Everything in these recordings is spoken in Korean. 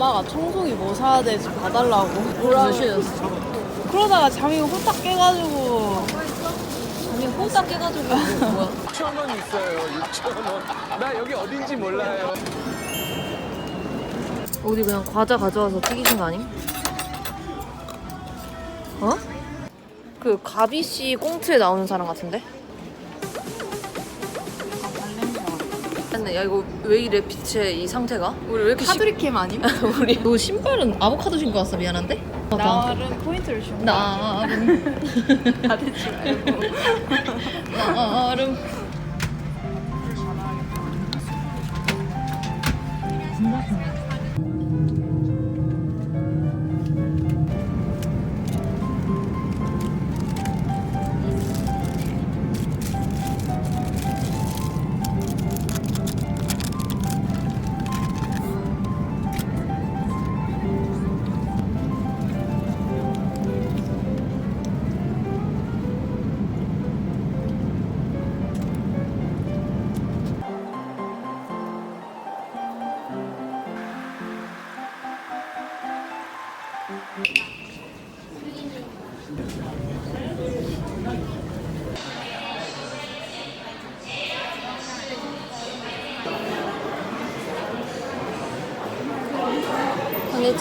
엄마가 청소기 뭐 사야 될지 봐달라고 몇 시였어? 그러다가 잠이 후딱 깨가지고 아니 호딱 깨가지고 뭐야? 6천 원 있어요. 6천 원. 나 여기 어딘지 몰라요. 어디 그냥 과자 가져와서 튀기신 거 아님? 어? 그 가비 씨 꽁트에 나오는 사람 같은데? 근데 야 이거 왜 이래 빛의 이 상태가? 우리 왜 이렇게 시... 카드리캠 아님? 우리 너 신발은 아보카도 신고 왔어 미안한데? 나름 포인트를 준 거야 나름 다 대지 말고 나름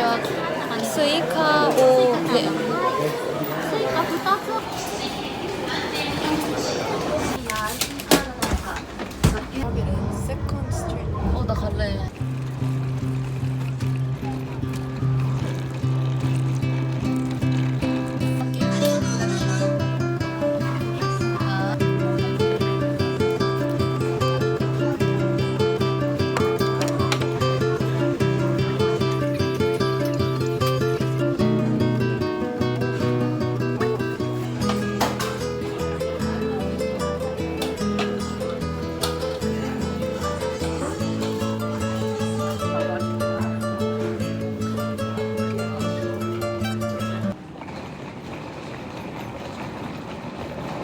안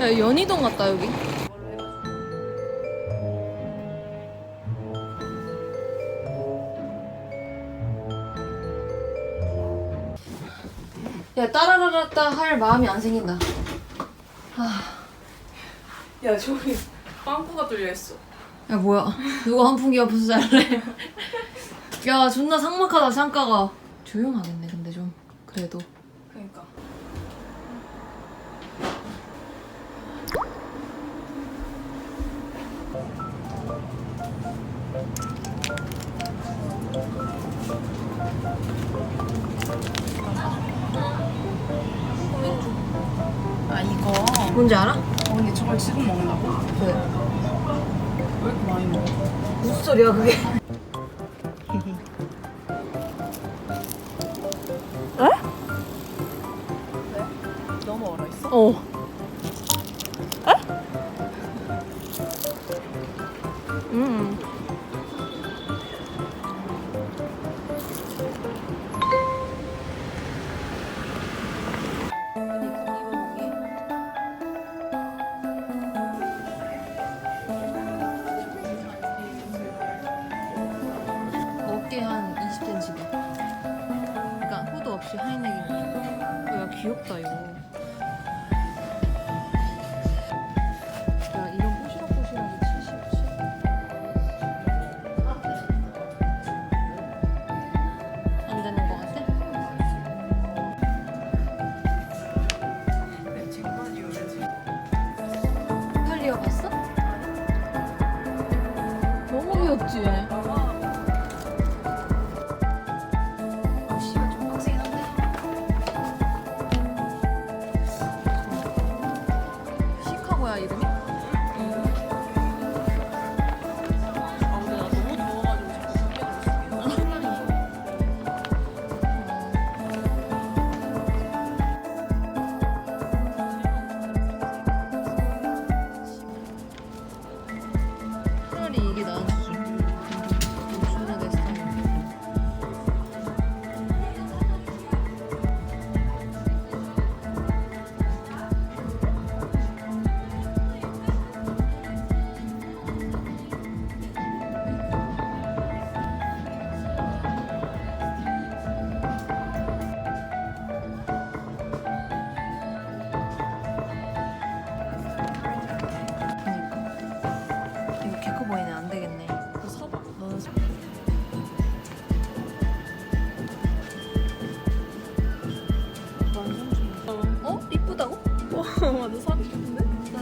야, 연희동 같다, 여기. 야, 따라라랐다 할 마음이 안 생긴다. 야 저기 빵꾸가 뚫려 있어 야, 뭐야. 누가 환풍기 옆에서 잘래? 야, 존나 삭막하다, 창가가. 조용하겠네, 근데 좀. 그래도. 많이 먹어? 무슨 소리야, 그게?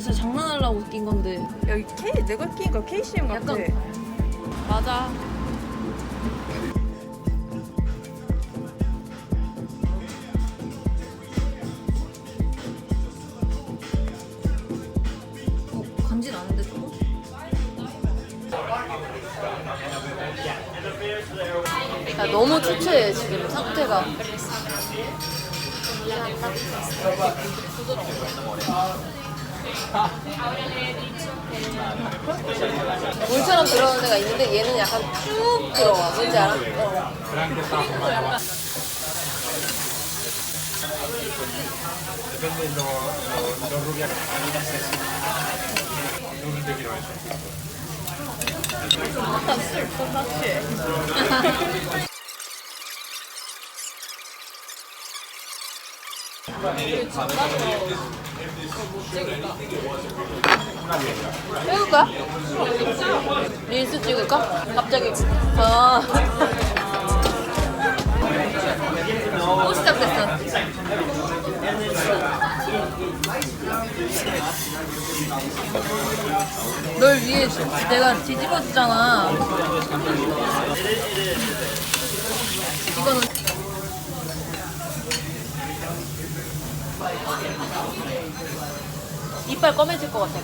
진짜 장난하려고 낀 건데 여기 K 내가 끼니까 KCM 같아. 약간- 맞아. 어, 조금? 야, 너무 추체해 지금 상태가 물처럼 들어오는 데가 있는데 얘는 약간 쭉 들어와 뭔지 알아? 어. 찍을까? 릴스 찍을까? 갑자기 아. 또 시작됐어 널 위해 내가 뒤집어주잖아 이거는 이빨 검해질 것 같아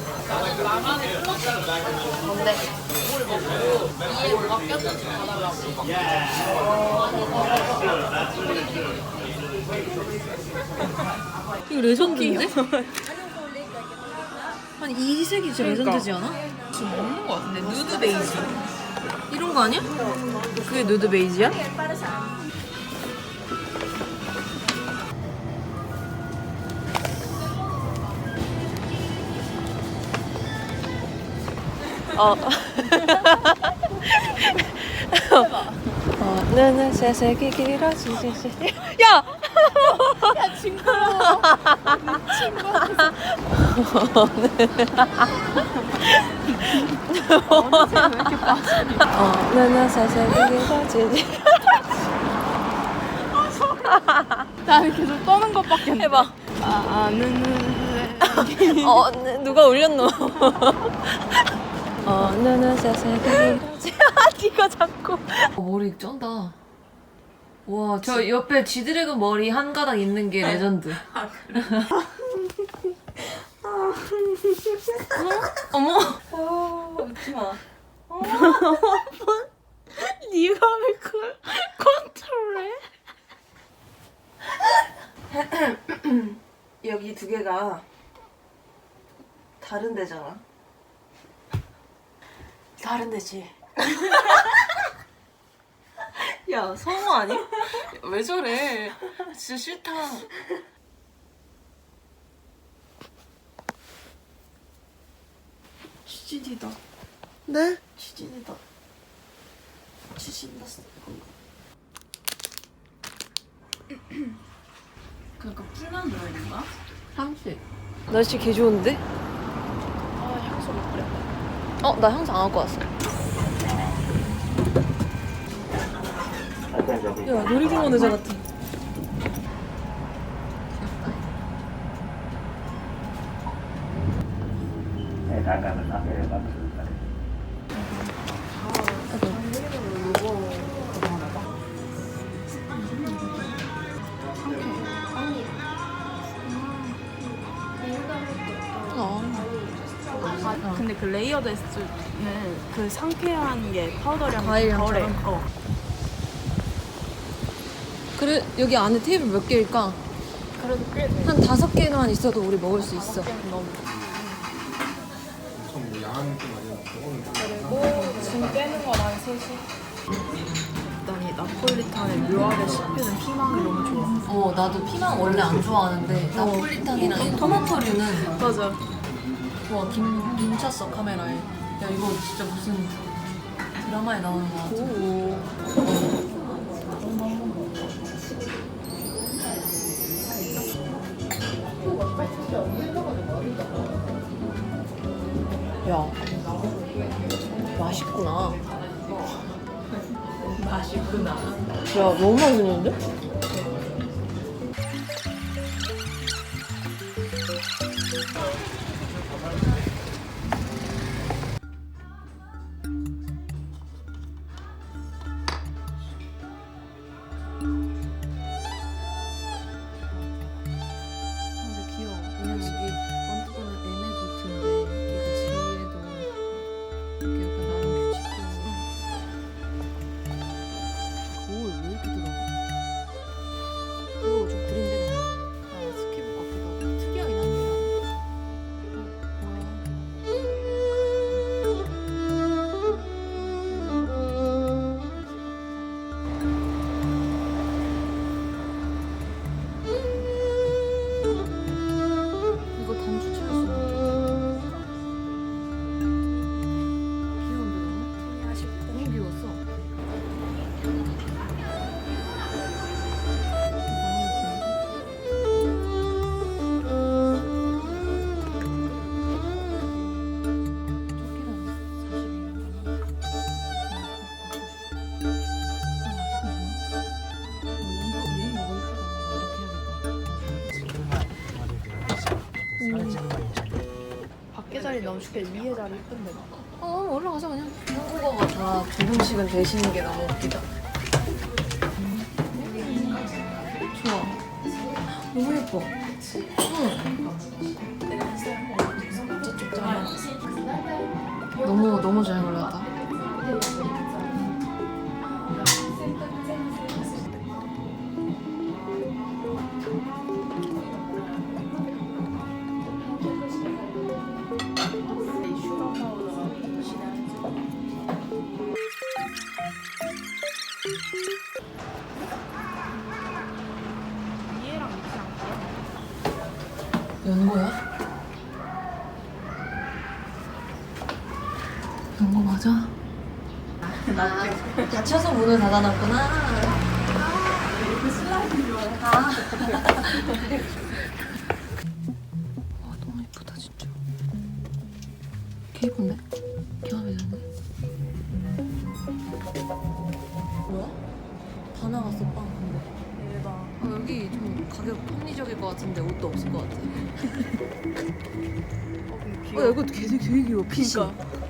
뭔데? 이거 레전드인데? 아니 이 색이 진짜 레전드지 않아? 지금 먹는 거 같은데 누드 베이지. 이런 거 아니야? 그게 누드 베이지야? 어. 어, 나는 새색이 길어지지. 야! 야, 친구. 어, 나는 새색이 길어지지. 나는 계속 떠는 것밖에 안 돼. 해봐. 아, 아는 어, 누가 울렸노? 어, 새색이 길어지. 네가 자꾸. 어, 머리 쩐다. 와, 저 옆에 쥐드래곤 머리 한 가닥 있는 게 레전드. 어머. 웃지 마. 네가 왜 그걸 컨트롤해? 여기 두 개가 다른 데잖아. 다른 데지. 야, 성우 아니? 왜 저래? 진짜 싫다. 시진이다. 네? 시진이다. 시진 났어. 그러니까 풀만 들어있는 거야? 30. 날씨 개 좋은데? 아 향수 못 뿌렸다. 어, 나 향수 안 갖고 왔어. 야, 놀이공원 의자 같아. 근데 그 레이어드 에스는 그 상쾌한 게 파우더랑 과일 덜해. 향처럼? 어. 그래, 여기 안에 테이블 몇 개일까? 그래도 꽤 돼. 한 다섯 개만 있어도 우리 먹을 수 있어. 너무. 야한 좀 아니야? 저거는 좀 그리고 짐 빼는 거랑 셋이. 일단 이 나폴리탄에 묘하게 씹히는 피망이 너무 좋아. 어, 나도 피망 원래 안 좋아하는데 나폴리탄이랑 이 토마토류는 맞아. 와, 김, 김 찼어, 카메라에. 야, 이거 진짜 무슨 드라마에 나오는 거 같아. 오. 야, 맛있구나. 맛있구나. 야, 너무 맛있는데? 너무 좋게 위에 자리 이쁜데. 어 올라가자 그냥 한국어가 다 조금씩은 되시는 게 너무 웃기다. 좋아. 너무 예뻐. 응. 너무 너무 잘 골랐 아, 다쳐서 문을 닫아놨구나. 아. 와 너무 예쁘다 진짜. 개 예쁜데? 개 마음에 드는데? 뭐야? 다 나갔어 빵. 대박. 아, 여기 좀 가격 합리적일 것 같은데 옷도 없을 것 같아. 어, 이거 되게 되게 귀여워. 핏이.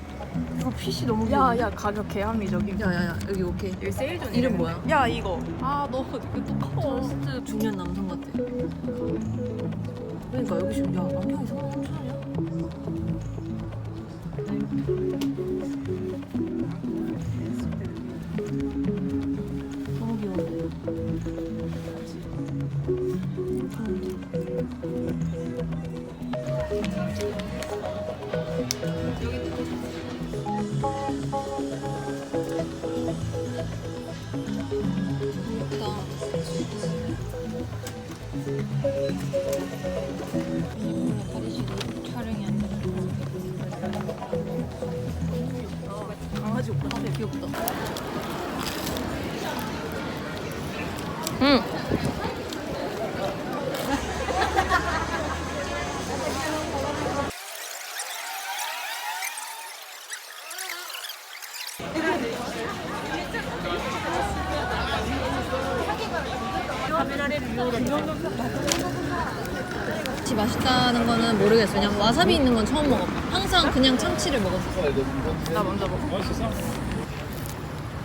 이거 핏이 너무 귀여워. 야야 가격 개합리적인. 야야야 여기 오케이. 여기 세일 중. 이름 뭐야? 야 이거. 아 너 이거 똑같아. 저스트 중년 남성 같아. 그러니까 여기 지금 야 안경이 3만 3천 원이야? 응. 치 맛있다는 거는 모르겠어. 그냥 와사비 있는 건 처음 먹어봐. 항상 그냥 참치를 먹었어. 나 먼저 먹어.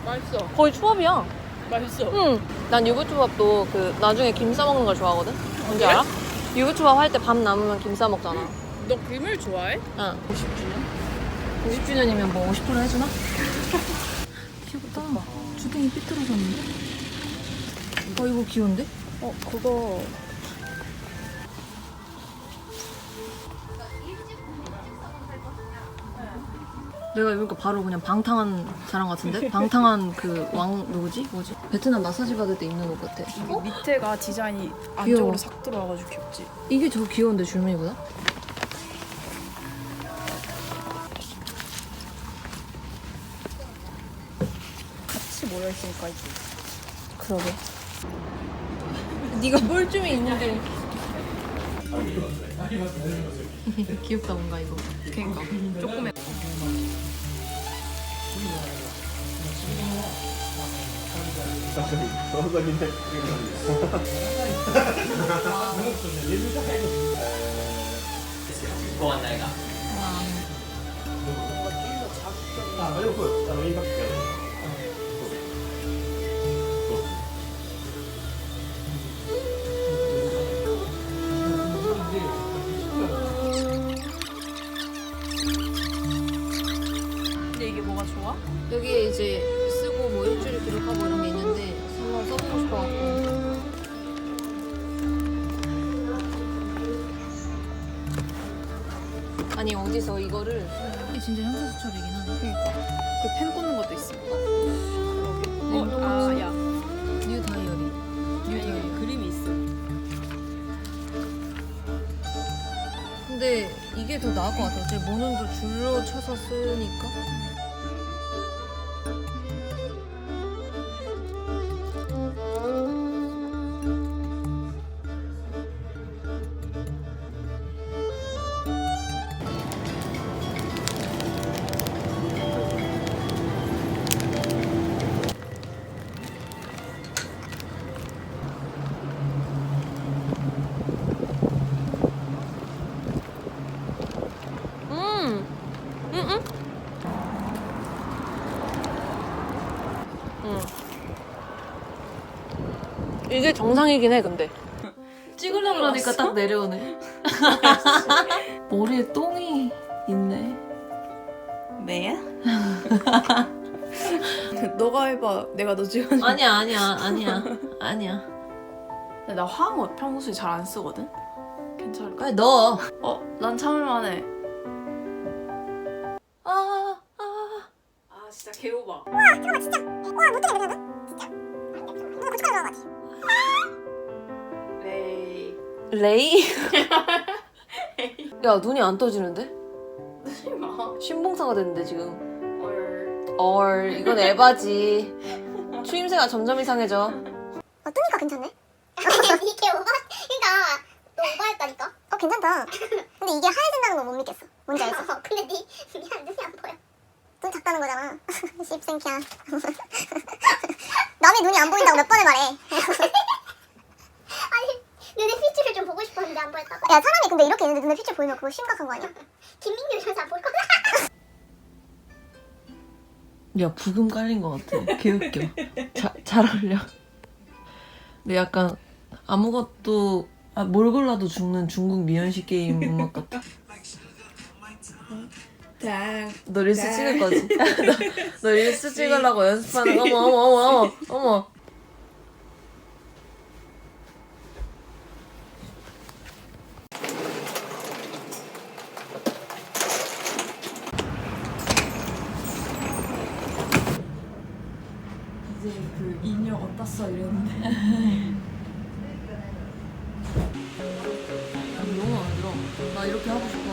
맛있어. 거의 초밥이야. 맛있어. 응. 난 유부초밥도 그 나중에 김 싸 먹는 걸 좋아하거든. 뭔지 알아? 유부초밥 할 때 밥 남으면 김 싸 먹잖아. 너 김을 좋아해? 응. 50주년? 50주년이면 뭐 50% 해주나? 귀엽다. 주둥이 삐뚤어졌는데? 어 이거 귀여운데? 어 그거 내가 입으니까 바로 그냥 방탕한 사람 같은데? 방탕한 그 왕 누구지? 뭐지? 베트남 마사지 받을 때 입는 옷 같아. 이거 밑에가 디자인이 귀여워. 안쪽으로 싹 들어와가지고 귀엽지. 이게 더 귀여운데 줄무늬보다? 같이 모여 있으니까 이제. 그러게. 네가 뻘쭘히 있는데. 귀엽다 뭔가 이거. 그러니까 조금의. 근데 여기에 이제 쓰고 뭐 일주일 기록하고 이런 게 있는데 한번 써보고 싶어갖고. 아니 어디서 이거를 이게 진짜 형사수첩이긴 하네. 그러니까 그펜 꽂는 것도 있어. 네, 어, 아, 야. 뉴 다이어리. 뉴 다이어리. 그림이 있어. 근데 이게 더 나을 것 같아. 어차피 모눈도 줄로 쳐서 쓰니까. 이게 정상이긴 해 근데 찍으려고 그러니까 딱 내려오네 머리에 똥이 있네 매야? 너가 해봐. 내가 너 찍어. 아니야 아니야 아니야 아니야 근데 나 화음 평소에 잘 안 쓰거든. 괜찮을까? 빨리 넣어 어, 난 참을만해. 아, 아. 아 진짜 개오바. 레이. 레이? 야 눈이 안 떠지는데? 심마. 신봉사가 됐는데 지금 얼. 얼 이건 에바지 추임새가 점점 이상해져 어, 뜨니까 괜찮네. 이게 오바, 그러니까 너 오바했다니까. 어, 괜찮다. 근데 이게 하얘진다는 건 못 믿겠어. 뭔지 알지? 어, 근데 네, 미안, 눈이 안 보여. 눈 작다는 거잖아. 씹생키야. 남의 눈이 안 보인다고 몇 번을 말해. 아니, 눈의 피치를 좀 보고 싶었는데 안 보였다고? 야, 사람이 근데 눈의 피치 보이면 그거 심각한 거 아니야? 김민규 사람 볼 거야? 야 부금 깔린 것 같아 개웃겨 자, 잘 어울려 근데 약간 아무것도 아, 뭘 골라도 죽는 중국 미연씨 게임 음악 같아 당. 너 릴스 찍을 거지? 너, 너 릴스 찍으려고 연습하는 어머 어머 어머 어머 어머 이제 써 이랬는데. 너무 마음에 들어 나 이렇게 하고 싶어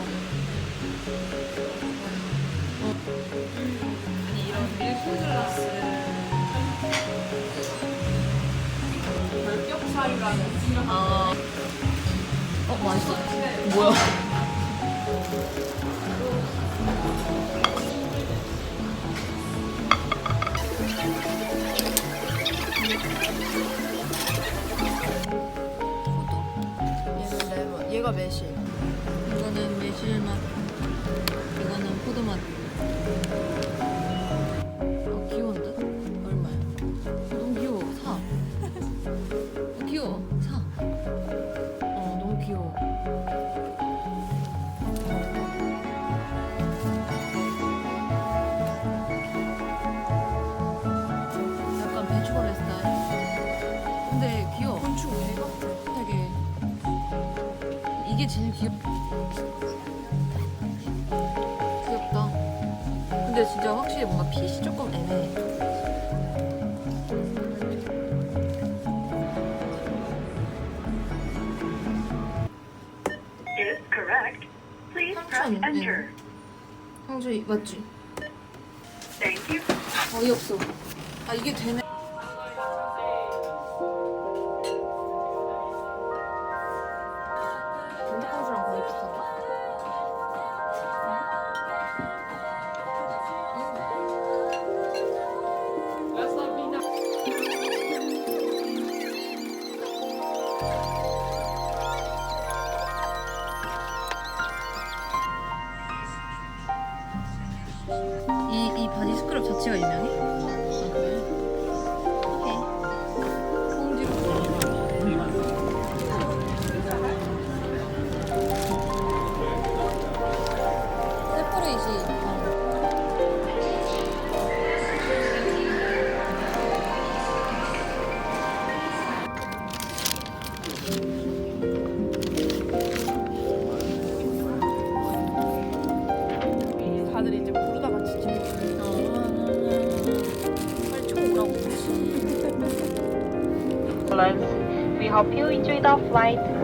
아니 이런 밀크 글라스. 이런. 아. 어 맛있어 뭐야 레몬. 얘가 매실. 진짜 확실히 뭔가 핏이 조금 애매해 is correct. Please press Function, enter. 황주이 맞지? Thank you. 어이없어 아 이게 되네 이, 이 바디 스크럽 자체가 유명해? 아, 그래? 그러지. We hope you enjoyed our flight.